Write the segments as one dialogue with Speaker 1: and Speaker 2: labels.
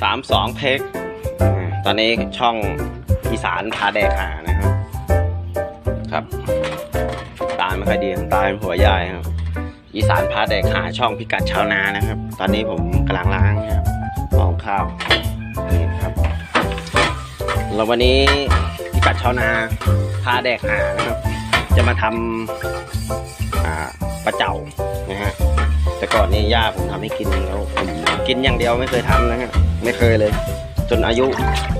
Speaker 1: สามสองเทคตอนนี้ช่องอีสานพาแดกหานะครับ ครับตาไม่ค่อยดีตาเป็นหัวใหญ่ครับ อีสานพาแดกหาช่องพิกัดชาวนานะครับ ตอนนี้ผมกำลังล้างครับมองข้าวนี่ครับแล้ววันนี้พิกัดชาวนาพาแดกหานะครับ จะมาทำปลาเจ้านะฮะ ก่อนนี่ย่าผมทำให้กินแล้วผมกินอย่างเดียวไม่เคยทำนะฮะไม่เคยเลย จนอายุ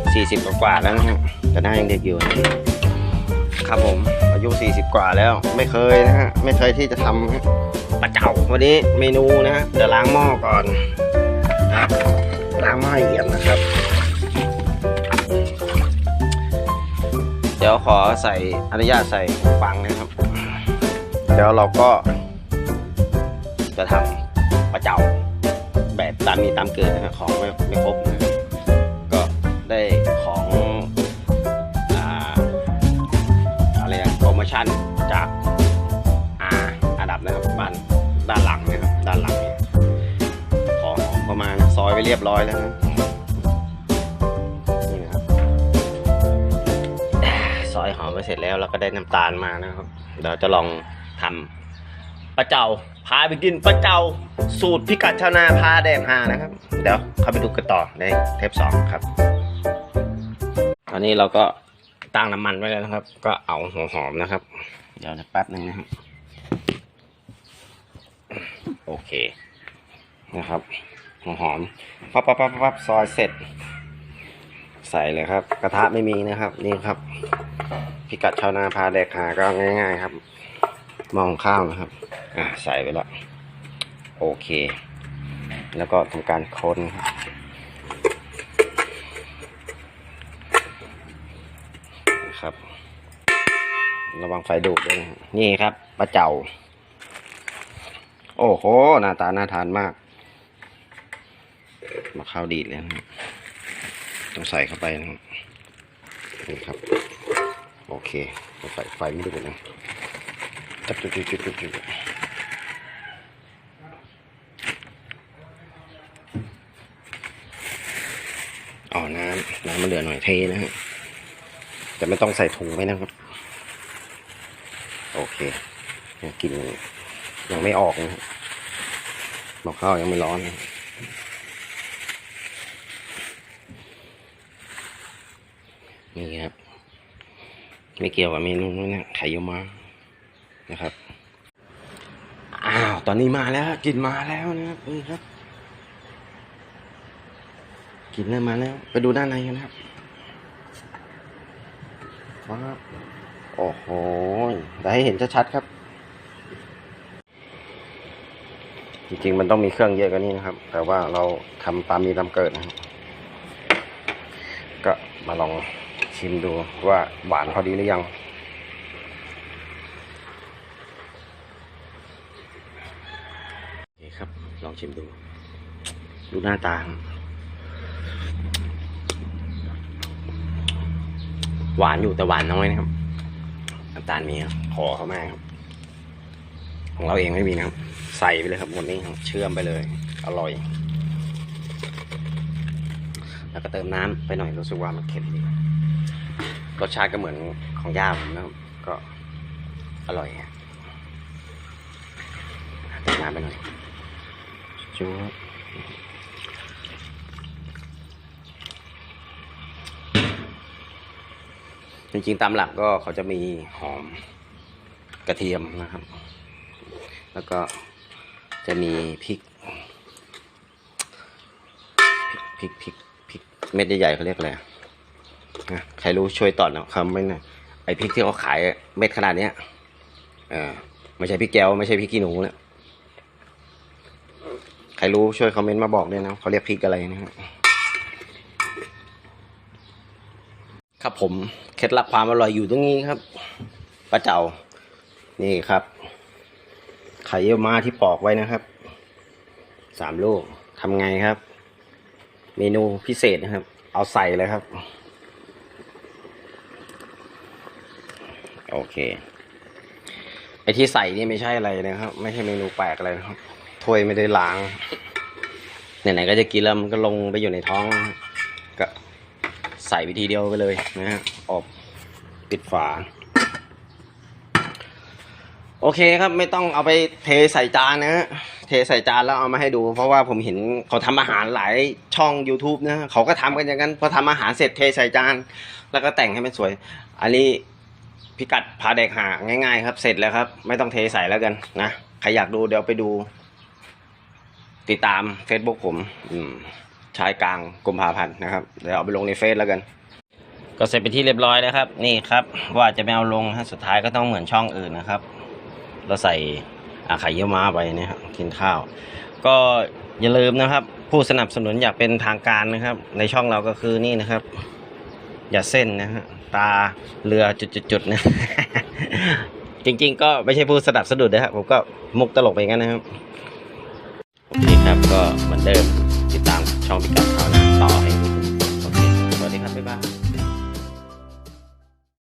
Speaker 1: 40 กว่าแล้วนะฮะแต่หน้ายังเด็กอยู่นะครับผมอายุ 40 กว่าแล้ว ไม่เคยนะฮะไม่เคยที่จะทำฮะปลาเจ้าวันนี้เมนูนะฮะเดี๋ยวล้างหม้อก่อนนะล้างหม้อเอี่ยมนะครับ เดี๋ยวขอใส่อนุญาตใส่ฟังนะครับเดี๋ยวเราก็จะทำปลา เจ้าแบบตามมีตามเกิดนะครับของไม่ไม่ครบนะก็ได้ของอ่าอะไรอะโปรโมชั่นจากอาอาดับนะครับบ้านด้านหลังนะครับด้านหลังของประมาณซอยไปเรียบร้อยแล้วนะนี่นะครับซอยหอมไปเสร็จแล้วเราก็ได้น้ำตาลมานะครับ เดี๋ยวจะลองทำ ปลาเจ้าพาไปกินปลาเจ้าสูตรพิกัดชาวนาพาแดงหานะครับ เดี๋ยวเข้าไปดูกันต่อในเทปสองครับ ตอนนี้เราก็ตั้งน้ำมันไว้แล้วนะครับ ก็เอาหัวหอมนะครับ เดี๋ยวนะแป๊บหนึ่งนะครับ โอเคนะครับหัวหอมปั๊บปั๊บปั๊บปั๊บซอยเสร็จ ใส่เลยครับ กระทะไม่มีนะครับ นี่ครับ พิกัดชาวนาพาแดกหาก็ง่าย ๆ ครับมองข้าวนะครับ อ่าใส่ไปแล้วโอเค แล้วก็ทำการคนครับนะครับ ระวังไฟดูดด้วยนะนี่ครับปลาเจ้า โอ้โหหน้าตาน่าทานมาก มาข้าวดีดเลยนะต้องใส่เข้าไปนะครับนี่ครับ โอเคใส่ไฟไม่ดูดนะจุดจุดจุดจุดจุด อ๋อน้ำน้ำมันเหลือหน่อยเทนะฮะแต่ไม่ต้องใส่ถุงไว้นะครับ โอเคกลินยังไม่ออกนะฮะบอกข้าวยังไม่ร้อนนะนี่ครับไม่เกี่ยวกับเมนูนี้นะไข่ยมานะครับ อ้าว ตอนนี้มาแล้วกลินมาแล้วนะครับนี่ครับ กลิ่นเริ่มมาแล้ว ไปดูด้านในกันนะครับว้าวโอ้โหได้ให้เห็นชัดๆครับ จริงๆมันต้องมีเครื่องเยอะกว่านี้นะครับ แต่ว่าเราทำตามมีตามเกิดนะครับก็มาลองชิมดูว่าหวานพอดีหรือยังโอเคครับ ลองชิมดู ดูหน้าตา หวานอยู่แต่หวานน้อยนะครับน้ำตาลมีครับขอเขามากครับ ของเราเองไม่มีนะครับ ใส่ไปเลยครับหมดนี้ครับเชื่อมไปเลย อร่อย แล้วก็เติมน้ำไปหน่อยรู้สึกว่ามันเค็มดีรสชาติก็เหมือนของย่าผมนะครับก็อร่อยฮะเติมน้ำไปหน่อยจูบ จริงๆตามหลักก็เขาจะมีหอมกระเทียมนะครับ แล้วก็จะมีพริกพริกพริกพริกเม็ดใหญ่ๆเขาเรียกอะไรนะใครรู้ช่วยตอบหนะคำไม่นะไอพริกที่เขาขายเม็ดขนาดเนี้ยเออไม่ใช่พริกแก้วไม่ใช่พริกขี้หนูเนี่ยใครรู้ช่วยคอมเมนต์มาบอกด้วยนะเขาเรียกพริกอะไรนะครับ ครับผมเคล็ดลับความอร่อยอยู่ตรงนี้ครับป้าเจ้านี่ครับ ไข่เยี่ยวมาที่ปอกไว้นะครับสามลูกทำไงครับ เมนูพิเศษนะครับ เอาใส่เลยครับ โอเค ไอที่ใส่นี่ไม่ใช่อะไรนะครับ ไม่ใช่เมนูแปลกอะไรนะครับถ้วยไม่ได้ล้างไหนๆก็จะกินแล้วมันก็ลงไปอยู่ในท้องนะ ใส่วิธีเดียวไปเลยนะฮะออกปิดฝา โอเคครับไม่ต้องเอาไปเทใส่จานนะฮะเทใส่จานแล้วเอามาให้ดู เพราะว่าผมเห็นเขาทำอาหารหลายช่อง YouTube นะเขาก็ทำกันอย่างนั้นพอทำอาหารเสร็จเทใส่จาน แล้วก็แต่งให้มันสวย อันนี้พิกัดพาเด็กหาง่าย ๆ ครับ เสร็จแล้วครับ ไม่ต้องเทใส่แล้วกันนะใครอยากดูเดี๋ยวไปดู ติดตาม Facebook ผม อืม ชายกลางกุมภาพันธ์นะครับเดี๋ยวเอาไปลงในเฟซแล้วกัน ก็เสร็จไปนที่เรียบร้อยแล้วครับ นี่ครับว่าจะไม่เอาลงนะสุดท้ายก็ต้องเหมือนช่องอื่นนะครับ เราใส่อาไข่เยี่ยวม้าไปนะครับกินข้าว ก็อย่าลืมนะครับ ผู้สนับสนุนอยากเป็นทางการนะครับ ในช่องเราก็คือนี่นะครับ อย่าเส้นนะฮะตาเรือจุดๆๆนะจริง ๆ ก็ไม่ใช่ผู้สนับสนุนนะครับผมก็มุกตลกไปงั้นนะครับโอเคครับก็เหมือนเดิมติดตาม 小米 on the P。